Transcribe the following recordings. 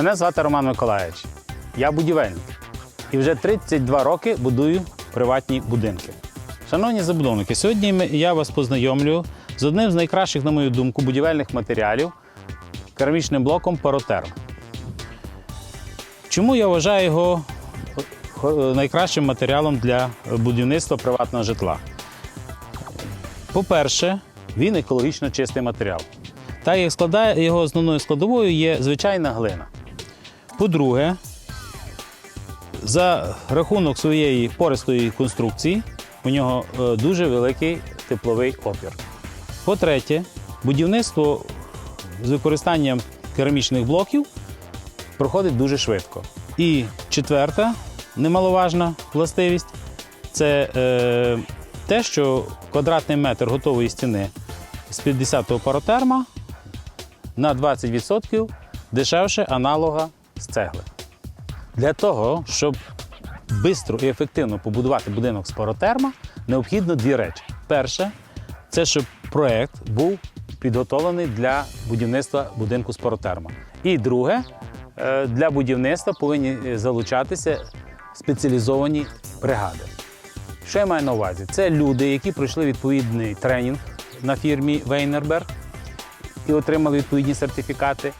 Мене звати Роман Миколаївич. Я будівельник. І вже 32 роки будую приватні будинки. Шановні забудовники, сьогодні я вас познайомлю з одним з найкращих, на мою думку, будівельних матеріалів керамічним блоком Паротерм. Чому я вважаю його е, найкращим матеріалом для будівництва приватного житла? По-перше, він екологічно чистий матеріал. Так як складає його основною складовою є звичайна глина. По-друге, за рахунок своєї пористої конструкції у нього е, дуже великий тепловий опір. По-третє, будівництво з використанням керамічних блоків проходить дуже швидко. І четверта немаловажна властивість це е, те, що квадратний метр готової стіни з 50-го паротерма на 20% дешевше аналога з цегли. Для того, щоб швидко і ефективно побудувати будинок з паротерма, необхідно дві речі. Перше, це щоб проєкт був підготовлений для будівництва будинку з паротерма. І друге, е, для будівництва повинні залучатися спеціалізовані бригади. Що я маю на увазі? Це люди, які пройшли відповідний тренінг на фірмі Вейнерберг і отримали відповідні сертифікати.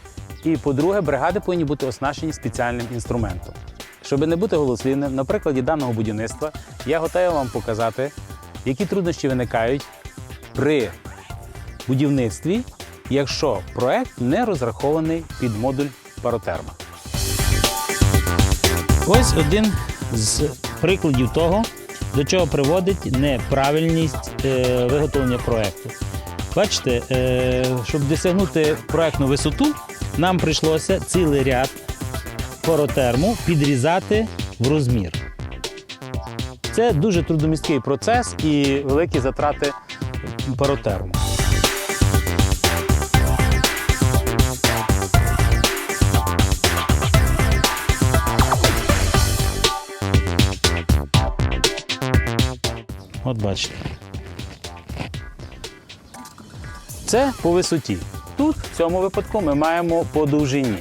І по-друге, бригади повинні бути оснащені спеціальним інструментом. Щоб не бути голослівним, на прикладі даного будівництва я готовий вам показати, які труднощі виникають при будівництві, якщо проект не розрахований під модуль паротерма. Ось один з прикладів того, до чого приводить неправильність е, виготовлення проекту. Бачите, е, щоб досягнути проектну висоту, нам прийшлося цілий ряд паротерму підрізати в розмір. Це дуже трудомісткий процес і великі затрати паротерму. От бачите. Це по висоті. Тут, в цьому випадку, ми маємо по довжині.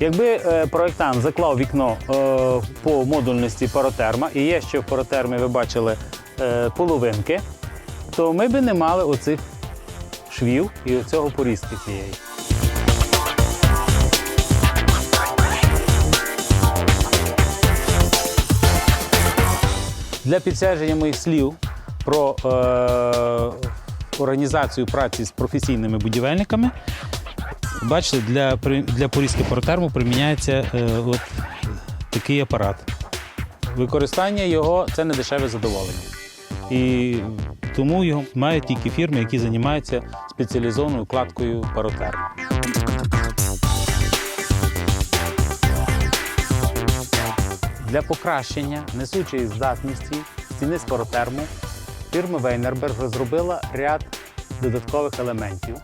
Якби е, проєктант заклав вікно е, по модульності паротерма, і є ще в паротермі, ви бачили е, половинки, то ми би не мали оцих швів і оцього порізки цієї. Для підтвердження моїх слів про е, організацію праці з професійними будівельниками, бачите, для, для порізки паротерму приміняється е, от такий апарат. Використання його це не дешеве задоволення. І тому його мають тільки фірми, які займаються спеціалізованою кладкою паротерму. Для покращення несучої здатності стіни з паротерму фірма Вейнерберг розробила ряд додаткових елементів,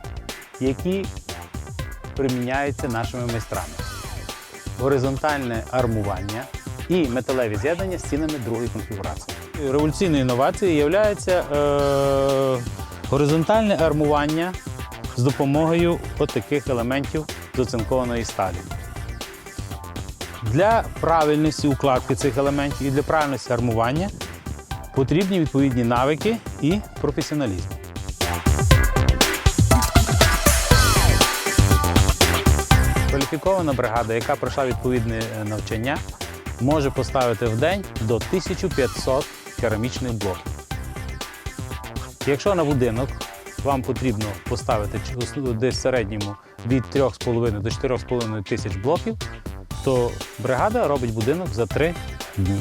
які приміняються нашими майстрами. Горизонтальне армування і металеві з'єднання з стінами другої конфігурації. Революційною інновацією є е, горизонтальне армування з допомогою таких елементів з оцинкованої сталі. Для правильності укладки цих елементів і для правильності армування потрібні відповідні навики і професіоналізм. Кваліфікована бригада, яка пройшла відповідне е, навчання, може поставити в день до 1500 керамічних блоків. Якщо на будинок вам потрібно поставити десь в середньому від 3,5 до 4,5 тисяч блоків, то бригада робить будинок за 3 дні.